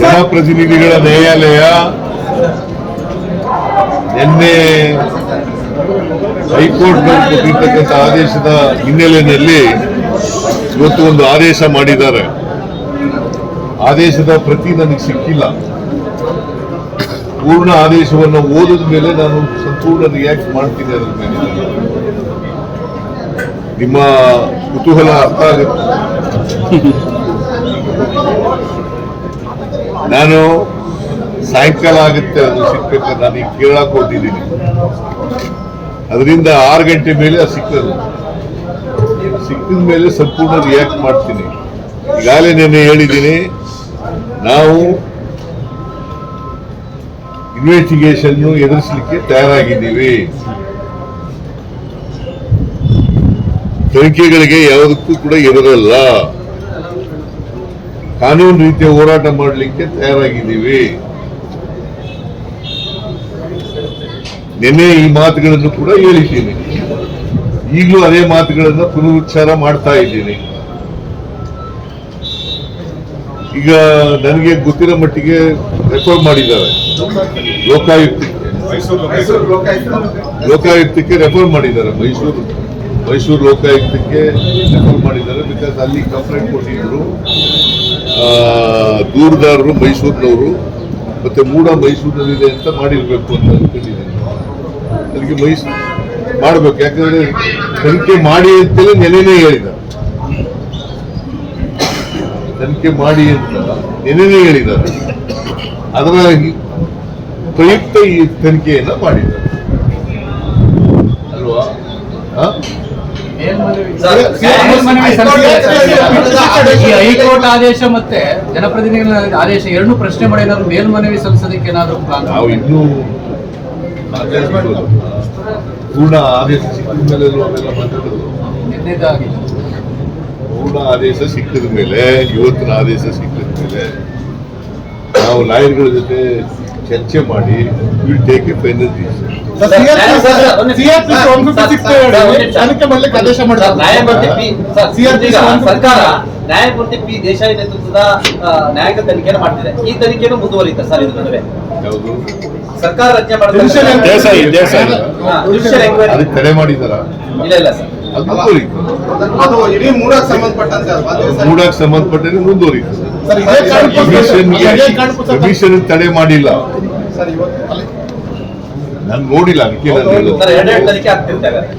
ಜನಪ್ರತಿನಿಧಿಗಳ ನ್ಯಾಯಾಲಯ ನಿನ್ನೆ ಹೈಕೋರ್ಟ್ ಕೊಟ್ಟಿರ್ತಕ್ಕಂಥ ಆದೇಶದ ಹಿನ್ನೆಲೆಯಲ್ಲಿ ಇವತ್ತು ಒಂದು ಆದೇಶ ಮಾಡಿದ್ದಾರೆ. ಆದೇಶದ ಪ್ರತಿ ನನಗೆ ಸಿಕ್ಕಿಲ್ಲ. ಪೂರ್ಣ ಆದೇಶವನ್ನು ಓದಿದ ಮೇಲೆ ನಾನು ಸಂಪೂರ್ಣ ರಿಯಾಕ್ಟ್ ಮಾಡ್ತೀನಿ ಅದರ ಮೇಲೆ. ನಿಮ್ಮ ಕುತೂಹಲ ಅರ್ಥ ಆಗುತ್ತೆ. ನಾನು ಸಾಯಂಕಾಲ ಆಗುತ್ತೆ ಅದು ಸಿಕ್ಕಕ್ಕೆ ನಾನು ಈಗ ಕೇಳಕ್ ಹೋಗಿದ್ದೀನಿ ಅದರಿಂದ ಆರು ಗಂಟೆ ಮೇಲೆ ಅದು ಸಿಕ್ಕದು ಸಿಕ್ಕಿದ ಮೇಲೆ ಸಂಪೂರ್ಣ ರಿಯಾಕ್ಟ್ ಮಾಡ್ತೀನಿ. ಈಗಾಗಲೇ ನಿನ್ನೆ ಹೇಳಿದ್ದೀನಿ, ನಾವು ಇನ್ವೆಸ್ಟಿಗೇಷನ್ ಎದುರಿಸಲಿಕ್ಕೆ ತಯಾರಾಗಿದ್ದೀವಿ. ತನಿಖೆಗಳಿಗೆ ಯಾವುದಕ್ಕೂ ಕೂಡ ಎದುರಲ್ಲ ಕಾನೂನು ರೀತಿಯ ಹೋರಾಟ ಮಾಡಲಿಕ್ಕೆ ತಯಾರಾಗಿದ್ದೀವಿ. ನಿನ್ನೆ ಈ ಮಾತುಗಳನ್ನು ಕೂಡ ಹೇಳಿದ್ದೀನಿ. ಈಗಲೂ ಅದೇ ಮಾತುಗಳನ್ನು ಪುನರುಚ್ಚಾರ ಮಾಡ್ತಾ ಇದ್ದೀನಿ. ಈಗ ನನಗೆ ಗೊತ್ತಿರೋ ಮಟ್ಟಿಗೆ ರೆಫರ್ ಮಾಡಿದ್ದಾರೆ. ಲೋಕಾಯುಕ್ತಕ್ಕೆ. ಲೋಕಾಯುಕ್ತಕ್ಕೆ ರೆಫರ್ ಮಾಡಿದ್ದಾರೆ. ಮೈಸೂರು ಮೈಸೂರು ಲೋಕಾಯುಕ್ತಕ್ಕೆ ರೆಫರ್ ಮಾಡಿದ್ದಾರೆ. ಬಿಕಾಸ್ ಅಲ್ಲಿ ಕಂಪ್ಲೇಂಟ್ ಕೊಟ್ಟಿದ್ರು. ದೂರುದಾರರು ಮೈಸೂರಿನವರು ಮತ್ತೆ ಮೂಡ ಮೈಸೂರಿನಲ್ಲಿದೆ ಅಂತ ಮಾಡಿರ್ಬೇಕು ಅಂತ ಅನ್ಕೊಂಡಿದ್ದೀನಿ. ಅದಕ್ಕೆ ಮೈಸೂರು ಮಾಡ್ಬೇಕು. ಯಾಕಂದ್ರೆ ತನಿಖೆ ಮಾಡಿ ಅಂತಲೇ ನೆನೆನೇ ಹೇಳಿದ ತನಿಖೆ ಮಾಡಿ ಅಂತ ನೆನೆನೇ ಹೇಳಿದ್ದಾರೆ. ಅದರ ಪ್ರಯುಕ್ತ ಈ ತನಿಖೆಯನ್ನ ಮಾಡಿದ್ದಾರೆ. ಅಲ್ವಾ? ಈ ಹೈಕೋರ್ಟ್ ಆದೇಶ ಮತ್ತೆ ಜನಪ್ರತಿನಿಧಿಗಳ ಆದೇಶ ಎರಡು ಪ್ರಶ್ನೆ ಮಾಡಿ ಏನಾದ್ರು ಮೇಲ್ಮನವಿ ಸಲ್ಲಿಸೋದಕ್ಕೆ ಏನಾದ್ರು ಪ್ಲಾನ್ ನಾವು ಇನ್ನೂ. ಪೂರ್ಣ ಆದೇಶ ಸಿಕ್ಕಿದ ಮೇಲೆ ಅವೆಲ್ಲ ಮಾತಾಡೋದು ಪೂರ್ಣ ಆದೇಶ ಸಿಕ್ಕಿದ ಮೇಲೆ ಇವತ್ತಿನ ಆದೇಶ ಸಿಕ್ಕಿದ ಮೇಲೆ ನಾವು ಲಾಯರ್ಗಳ ಜೊತೆ ಚರ್ಚೆ ಮಾಡಿ will take a final decision ಸರ್ಕಾರ ನ್ಯಾಯಮೂರ್ತಿ ಪಿ ದೇಸಾಯಿ ನೇತೃತ್ವದ ಆ, ನ್ಯಾಯಾಂಗ ತನಿಖೆಯನ್ನು ಮಾಡ್ತಿದೆ. ಈ ತನಿಖೆನೂ ಮುಂದುವರಿಯುತ್ತೆ ಸರ್ ಇದು ನಡುವೆ. ಸರ್ಕಾರ ರಚನೆ ಮಾಡಿದ್ರೆ ತಡೆ ಮಾಡಿದಾರ? ಇಲ್ಲ ಇಲ್ಲ ಸರ್. ಅದು ಮುಂದುವರಿತು. ಇಡೀ ಮೂಡಕ್ಕೆ ಸಂಬಂಧಪಟ್ಟಂತೆ ಕಾರಣಕ್ಕೋಸ್ಕರ- ಕಮಿಷನ್ಗೆ ಇದೇ ಕಾರಣಕ್ಕೋಸ್ಕರ- ಕಮಿಷನ್ ತಡೆ ಮಾಡಿಲ್ಲ. ಸರ್, ಇವತ್ತು ಅಲ್ಲಿ? ನಾನು ನೋಡಿಲ್ಲ ಅದಕ್ಕೆ ನಾನು ಹೇಳೋದು ಸರ್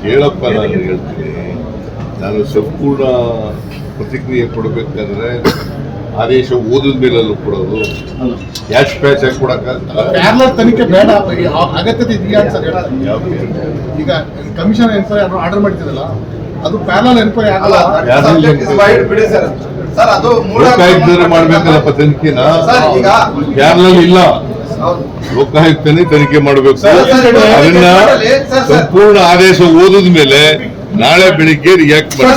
ಹೇಳಪ್ಪ ನಾನು ಹೇಳ್ತೀನಿ. ನಾನು ಸಂಪೂರ್ಣ ಪ್ರತಿಕ್ರಿಯೆ ಕೊಡಬೇಕಾದ್ರೆ ಆದೇಶ ಓದಿದ ಮೇಲಲ್ಲೂ ಕೊಡೋದು. ಕ್ಯಾಶ್ ಪ್ಯಾಚ್ ಆಗಿ ಕೊಡಕ್ಕಾಗಲ್ಲ ಪ್ಯಾರಲಲ್ ತನಿಖೆ ಬೇಡ. ಅಗತ್ಯತೆ ಇದೆಯಾ ಅಂತ ಸರ್? ಈಗ ಕಮಿಷನ್ ಎನ್ಕ್ವೈರಿ ಆರ್ಡರ್ ಮಾಡ್ತಿದ್ದಲ್ಲ ಅದು ಪ್ಯಾರಲಲ್ ಎನ್ಕ್ವೈರಿ ಆಗಲ್ಲ. ಸರ್. ಸರ್, ಮಾಡ್ಬೇಕಲ್ಲಪ್ಪ ತನಿಖೆನ? ಸರ್, ಈಗ ಯಾರಲ್ಲಿ ಇಲ್ಲ. ಲೋಕಾಯುಕ್ತನೇ ತನಿಖೆ ಮಾಡಬೇಕು ಅದನ್ನ. ಸಂಪೂರ್ಣ ಆದೇಶ ಓದಿದ ಮೇಲೆ ನಾಳೆ ಬೆಳಿಗ್ಗೆ ರಿಯಾಕ್ಟ್ ಮಾಡಿ